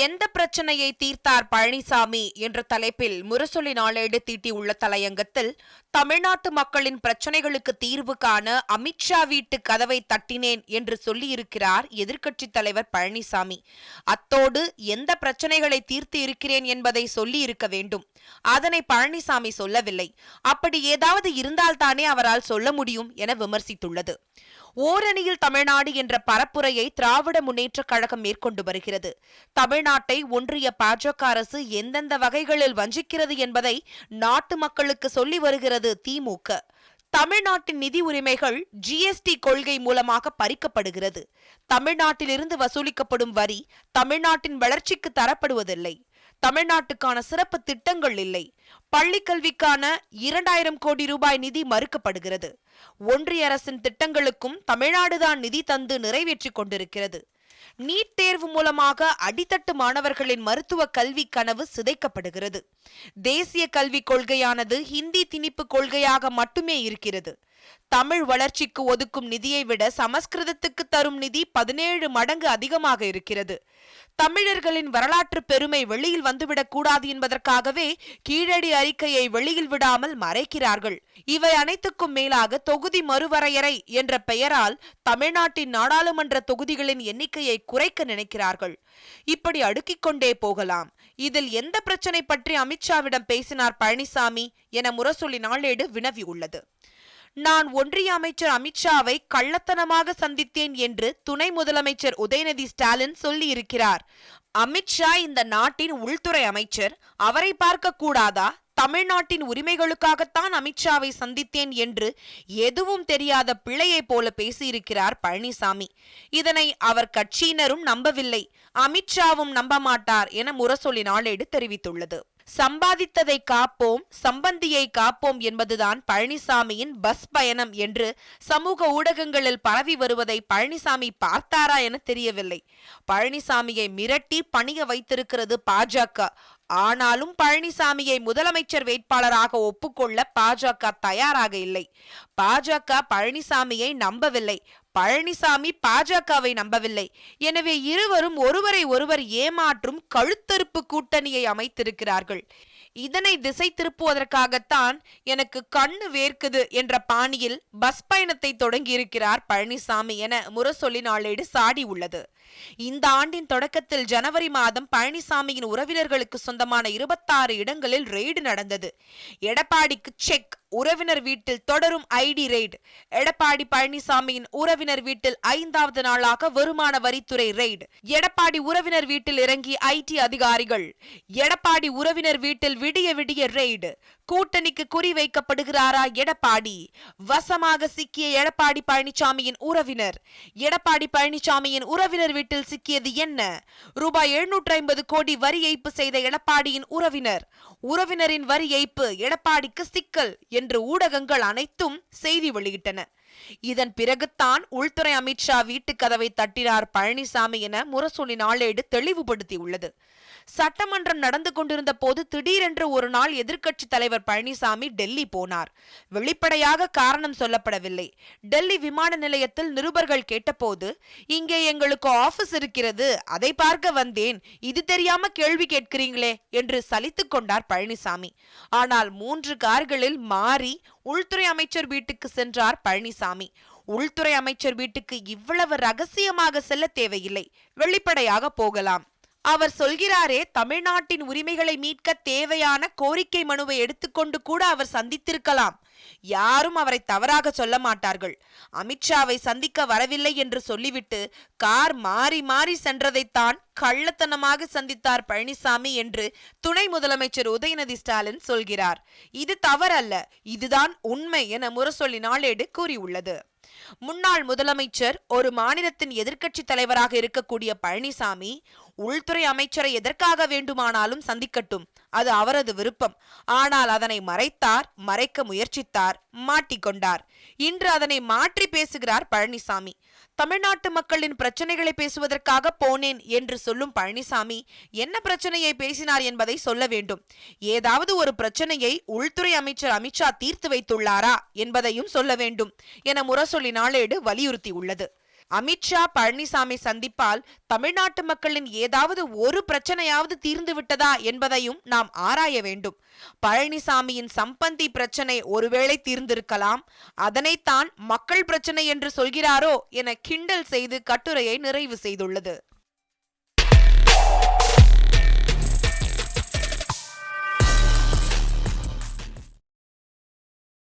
எந்த பிரச்சனையை தீர்த்தார் பழனிசாமி என்ற தலைப்பில் முரசொலி நாளேடு தீட்டியுள்ள தலையங்கத்தில் தமிழ்நாட்டு மக்களின் பிரச்சனைகளுக்கு தீர்வு காண அமித்ஷா வீட்டு கதவை தட்டினேன் என்று சொல்லியிருக்கிறார் எதிர்க்கட்சித் தலைவர் பழனிசாமி. அத்தோடு எந்த பிரச்சனைகளை தீர்த்து இருக்கிறேன் என்பதை சொல்லி இருக்க வேண்டும். அதனை பழனிசாமி சொல்லவில்லை. அப்படி ஏதாவது இருந்தால்தானே அவரால் சொல்ல முடியும் என விமர்சித்துள்ளது. ஓரணியில் தமிழ்நாடு என்ற பரப்புரையை திராவிட முன்னேற்றக் கழகம் மேற்கொண்டு வருகிறது. தமிழ்நாட்டை ஒன்றிய பாஜக அரசு எந்தெந்த வகைகளில் வஞ்சிக்கிறது என்பதை நாட்டு மக்களுக்கு சொல்லி வருகிறது திமுக தமிழ்நாட்டின் நிதி உரிமைகள் ஜிஎஸ்டி கொள்கை மூலமாக பறிக்கப்படுகிறது. தமிழ்நாட்டிலிருந்து வசூலிக்கப்படும் வரி தமிழ்நாட்டின் வளர்ச்சிக்கு தரப்படுவதில்லை. தமிழ்நாட்டுக்கான சிறப்பு திட்டங்கள் இல்லை. பள்ளிக் கல்விக்கான இரண்டாயிரம் கோடி ரூபாய் நிதி மறுக்கப்படுகிறது. ஒன்றிய அரசின் திட்டங்களுக்கும் தமிழ்நாடுதான் நிதி தந்து நிறைவேற்றிக் கொண்டிருக்கிறது. நீட் தேர்வு மூலமாக அடித்தட்டு மாணவர்களின் மருத்துவ கல்வி கனவு சிதைக்கப்படுகிறது. தேசிய கல்விக் கொள்கையானது ஹிந்தி திணிப்பு கொள்கையாக மட்டுமே இருக்கிறது. தமிழ் வளர்ச்சிக்கு ஒதுக்கும் நிதியை விட சமஸ்கிருதத்துக்கு தரும் நிதி பதினேழு மடங்கு அதிகமாக இருக்கிறது. தமிழர்களின் வரலாற்று பெருமை வெளியில் வந்துவிடக் கூடாது என்பதற்காகவே கீழடி அறிக்கையை வெளியில் விடாமல் மறைக்கிறார்கள். இவை அனைத்துக்கும் மேலாக தொகுதி மறுவரையறை என்ற பெயரால் தமிழ்நாட்டின் நாடாளுமன்ற தொகுதிகளின் எண்ணிக்கையை குறைக்க நினைக்கிறார்கள். இப்படி அடுக்கிக் கொண்டே போகலாம். இதில் எந்த பிரச்சனை பற்றி அமித்ஷாவிடம் பேசினார் பழனிசாமி என முரசொலி நாளேடு வினவியுள்ளது நான் ஒன்றிய அமைச்சர் அமித்ஷாவை கள்ளத்தனமாக சந்தித்தேன் என்று துணை முதலமைச்சர் உதயநிதி ஸ்டாலின் சொல்லியிருக்கிறார். அமித்ஷா இந்த நாட்டின் உள்துறை அமைச்சர். அவரை பார்க்க கூடாதா? தமிழ்நாட்டின் உரிமைகளுக்காகத்தான் அமித்ஷாவை சந்தித்தேன் என்று எதுவும் தெரியாத பிள்ளையைப் போல பேசியிருக்கிறார் பழனிசாமி. இதனை அவர் கட்சியினரும் நம்பவில்லை. அமித்ஷாவும் நம்ப மாட்டார் என முரசொலி நாளேடு தெரிவித்துள்ளது. சம்பாதித்ததை காப்போம் சம்பந்தியை காப்போம் என்பதுதான் பழனிசாமியின் பஸ் பயணம் என்று சமூக ஊடகங்களில் பரவி வருவதை பழனிசாமி பார்த்தாரா என தெரியவில்லை. பழனிசாமியை மிரட்டி பணிய வைத்திருக்கிறது பாஜக. ஆனாலும் பழனிசாமியை முதலமைச்சர் வேட்பாளராக ஒப்புக்கொள்ள பாஜக தயாராக இல்லை. பாஜக பழனிசாமியை நம்பவில்லை. பழனிசாமி பாஜகவை நம்பவில்லை. எனவே இருவரும் ஒருவரை ஒருவர் ஏமாற்றும் கழுத்தறுப்பு கூட்டணியை அமைத்திருக்கிறார்கள். இதனை திசை திருப்புவதற்காகத்தான் எனக்கு கண்ணு வேர்க்குது என்ற பாணியில் பஸ் பயணத்தை தொடங்கியிருக்கிறார் பழனிசாமி என முரசொலி நாளேடு சாடி உள்ளது. இந்த ஆண்டின் தொடக்கத்தில் ஜனவரி மாதம் பழனிசாமியின் உறவினர்களுக்கு சொந்தமான இருபத்தாறு இடங்களில் ரெய்டு நடந்தது. எடப்பாடிக்கு செக் உறவினர் வீட்டில் தொடரும் ஐடி ரெய்டு. எடப்பாடி பழனிசாமியின் உறவினர் வீட்டில் ஐந்தாவது நாளாக வருமான வரித்துறை ரெய்டு. எடப்பாடி உறவினர் வீட்டில் இறங்கி ஐடி அதிகாரிகள். எடப்பாடி உறவினர் வீட்டில் விடிய விடிய ரெய்டு. கூட்டணிக்கு குறிவைக்கப்படுகிறாரா எடப்பாடி? வசமாக சிக்கிய எடப்பாடி பழனிசாமியின் உறவினர். எடப்பாடி பழனிசாமியின் உறவினர் வீட்டில் சிக்கியது என்ன? ரூபாய் எழுநூற்றி ஐம்பது கோடி வரி ஏய்ப்பு செய்த எடப்பாடியின் உறவினர். உறவினரின் வரி ஏய்ப்பு எடப்பாடிக்கு சிக்கல் என்று ஊடகங்கள் அனைத்தும் செய்தி வெளியிட்டன. இதன் பிறகுதான் உள்துறை அமித்ஷா வீட்டு கதவை தட்டினார் பழனிசாமி என முரசொலி நாளேடு தெளிவுபடுத்தியுள்ளது. சட்டமன்றம் நடந்து கொண்டிருந்த போது திடீரென்று ஒரு நாள் எதிர்க்கட்சி தலைவர் பழனிசாமி டெல்லி போனார். வெளிப்படையாக காரணம் சொல்லப்படவில்லை. டெல்லி விமான நிலையத்தில் நிருபர்கள் கேட்டபோது இங்கே எங்களுக்கு ஆபீஸ் இருக்கிறது அதை பார்க்க வந்தேன். இது தெரியாம கேள்வி கேட்கிறீங்களே என்று சலித்துக் கொண்டார் பழனிசாமி. ஆனால் மூன்று கார்களில் மாறி உள்துறை அமைச்சர் வீட்டுக்கு சென்றார் பழனிசாமி. உள்துறை அமைச்சர் வீட்டுக்கு இவ்வளவு ரகசியமாக செல்ல தேவையில்லை. வெளிப்படையாக போகலாம். அவர் சொல்கிறாரே தமிழ்நாட்டின் உரிமைகளை மீட்க தேவையான கோரிக்கை மனுவை எடுத்துக்கொண்டு கூட அவர் சந்தித்திருக்கலாம். யாரும் அவரை தவறாக சொல்ல மாட்டார்கள். அமித்ஷாவை சந்திக்க வரவில்லை என்று சொல்லிவிட்டு கார் மாறி மாறி சென்றதைத்தான் கள்ளத்தனமாக சந்தித்தார் பழனிசாமி என்று துணை முதலமைச்சர் உதயநிதி ஸ்டாலின் சொல்கிறார். இது தவறல்ல. இதுதான் உண்மை என முரசொலி நாளேடு கூறியுள்ளது. முன்னாள் முதலமைச்சர் ஒரு மாநிலத்தின் எதிர்க்கட்சி தலைவராக இருக்கக்கூடிய பழனிசாமி உள்துறை அமைச்சரை எதற்காக வேண்டுமானாலும் சந்திக்கட்டும். அது அவரது விருப்பம். ஆனால் அதனை மறைத்தார் மறைக்க முயற்சித்தார் மாட்டிக்கொண்டார் இன்று அதனை மாற்றி பேசுகிறார் பழனிசாமி. தமிழ்நாட்டு மக்களின் பிரச்சனைகளை பேசுவதற்காக போனேன் என்று சொல்லும் பழனிசாமி என்ன பிரச்சனையை பேசினார் என்பதை சொல்ல வேண்டும். ஏதாவது ஒரு பிரச்சனையை உள்துறை அமைச்சர் அமித்ஷா தீர்த்து வைத்துள்ளாரா என்பதையும் சொல்ல வேண்டும் என முரசொலி நாளேடு வலியுறுத்தியுள்ளது. அமித்ஷா பழனிசாமி சந்திப்பால் தமிழ்நாட்டு மக்களின் ஏதாவது ஒரு பிரச்சனையாவது தீர்ந்து விட்டதா என்பதையும் நாம் ஆராய வேண்டும். பழனிசாமியின் சம்பந்தி பிரச்சனை ஒருவேளை தீர்ந்திருக்கலாம். அதனைத்தான் மக்கள் பிரச்சனை என்று சொல்கிறாரோ என கிண்டல் செய்து கட்டுரையை நிறைவு செய்துள்ளது. Thank you.